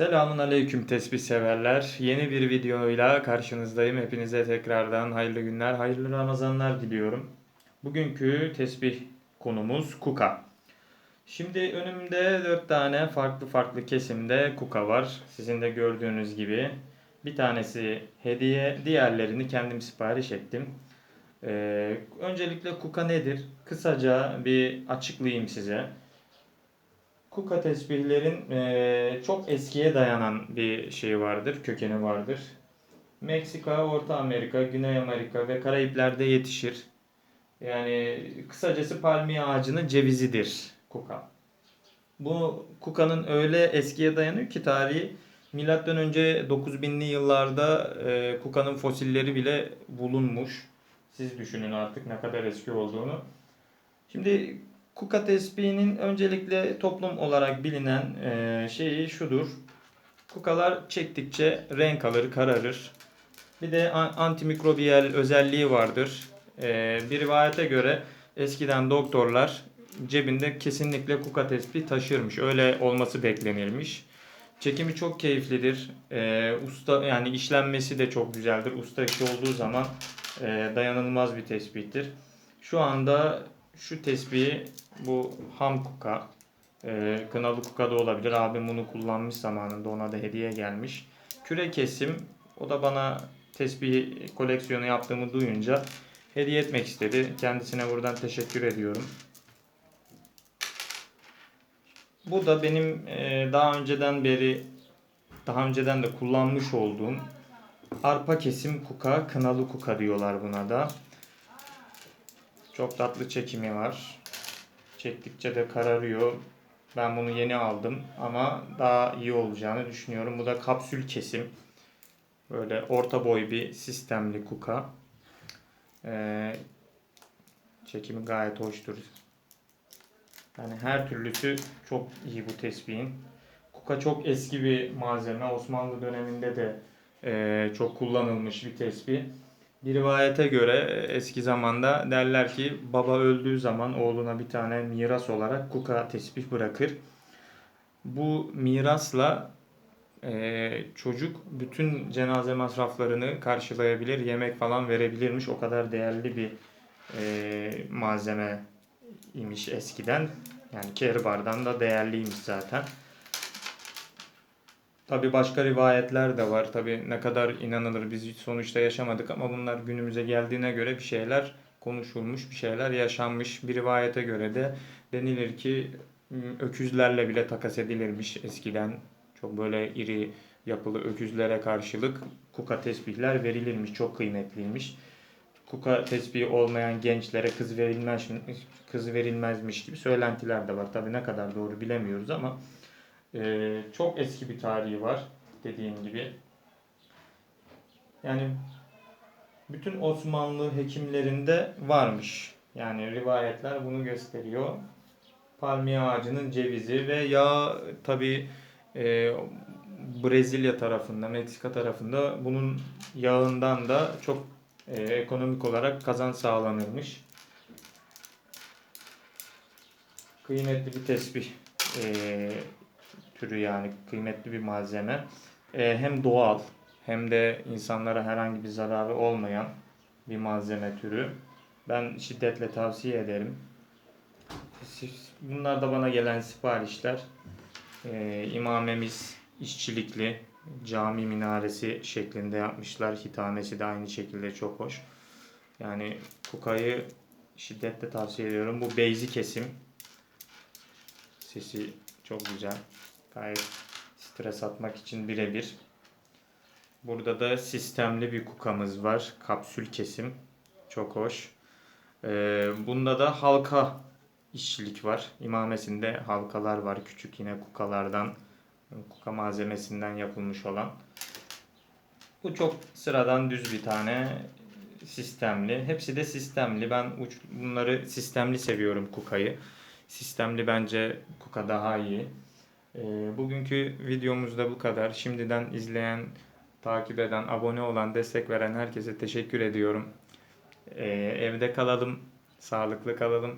Selamun aleyküm tesbih severler. Yeni bir videoyla karşınızdayım. Hepinize tekrardan hayırlı günler, hayırlı Ramazanlar diliyorum. Bugünkü tesbih konumuz kuka. Şimdi önümde 4 tane farklı farklı kesimde kuka var. Sizin de gördüğünüz gibi. Bir tanesi hediye, diğerlerini kendim sipariş ettim. Ee, öncelikle kuka nedir? Kısaca bir açıklayayım size. Kuka tesbihlerin eee, çok eskiye dayanan bir şey vardır, kökeni vardır. Meksika, Orta Amerika, Güney Amerika ve Karayipler'de yetişir. Yani kısacası palmiye ağacının cevizidir kuka. Bu kukanın öyle eskiye dayanıyor ki tarihi milattan önce 9000'li yıllarda eee, kukanın fosilleri bile bulunmuş. Siz düşünün artık ne kadar eski olduğunu. Şimdi Kuka tesbihinin öncelikle toplum olarak bilinen eee, şeyi şudur. Kukalar çektikçe renk alır, kararır. Bir de an- antimikrobiyal özelliği vardır. Eee, bir rivayete göre eskiden doktorlar cebinde kesinlikle kuka tesbih taşırmış. Öyle olması beklenirmiş. Çekimi çok keyiflidir. Eee, usta yani işlenmesi de çok güzeldir. Usta işi olduğu zaman eee, dayanılmaz bir tespihtir. Şu anda şu tesbihi bu ham kuka, e, kınalı kuka da olabilir. Abim bunu kullanmış zamanında ona da hediye gelmiş. Küre kesim o da bana tesbih koleksiyonu yaptığımı duyunca hediye etmek istedi. Kendisine buradan teşekkür ediyorum. Bu da benim e, daha önceden beri daha önceden de kullanmış olduğum arpa kesim kuka, kınalı kuka diyorlar buna da. Çok tatlı çekimi var. Çektikçe de kararıyor. Ben bunu yeni aldım ama daha iyi olacağını düşünüyorum. Bu da kapsül kesim. Böyle orta boy bir sistemli kuka. Ee, çekimi gayet hoştur. Yani her türlüsü çok iyi bu tespihin. Kuka çok eski bir malzeme. Osmanlı döneminde de e, çok kullanılmış bir tesbih. Bir rivayete göre eski zamanda derler ki baba öldüğü zaman oğluna bir tane miras olarak kuka tesbih bırakır. Bu mirasla e, çocuk bütün cenaze masraflarını karşılayabilir, yemek falan verebilirmiş. O kadar değerli bir e, malzeme imiş eskiden. Yani kehribardan da değerliymiş zaten. Tabi başka rivayetler de var. Tabi ne kadar inanılır biz hiç sonuçta yaşamadık ama bunlar günümüze geldiğine göre bir şeyler konuşulmuş, bir şeyler yaşanmış. Bir rivayete göre de denilir ki öküzlerle bile takas edilirmiş eskiden. Çok böyle iri yapılı öküzlere karşılık kuka tesbihler verilirmiş. Çok kıymetliymiş. Kuka tesbihi olmayan gençlere kız verilmez kız verilmezmiş gibi söylentiler de var. Tabi ne kadar doğru bilemiyoruz ama ee, çok eski bir tarihi var dediğim gibi. Yani bütün Osmanlı hekimlerinde varmış. Yani rivayetler bunu gösteriyor. Palmiye ağacının cevizi ve yağ tabi Brezilya tarafında, Meksika tarafında bunun yağından da çok e, ekonomik olarak kazanç sağlanırmış. Kıymetli bir tesbih. Ee, türü yani kıymetli bir malzeme. Ee, hem doğal hem de insanlara herhangi bir zararı olmayan bir malzeme türü. Ben şiddetle tavsiye ederim. Bunlar da bana gelen siparişler. Ee, imamemiz işçilikli cami minaresi şeklinde yapmışlar. Hitamesi de aynı şekilde çok hoş. Yani kukayı şiddetle tavsiye ediyorum. Bu beyzi kesim. Sesi çok güzel. Gayet stres atmak için birebir. Burada da sistemli bir kukamız var. Kapsül kesim. Çok hoş. Ee, bunda da halka işçilik var. İmamesinde halkalar var. Küçük yine kukalardan, kuka malzemesinden yapılmış olan. Bu çok sıradan düz bir tane sistemli. Hepsi de sistemli. Ben uç, bunları sistemli seviyorum kukayı. Sistemli bence kuka daha iyi. Ee, bugünkü videomuz da bu kadar. Şimdiden izleyen, takip eden, abone olan, destek veren herkese teşekkür ediyorum. Ee, evde kalalım, sağlıklı kalalım.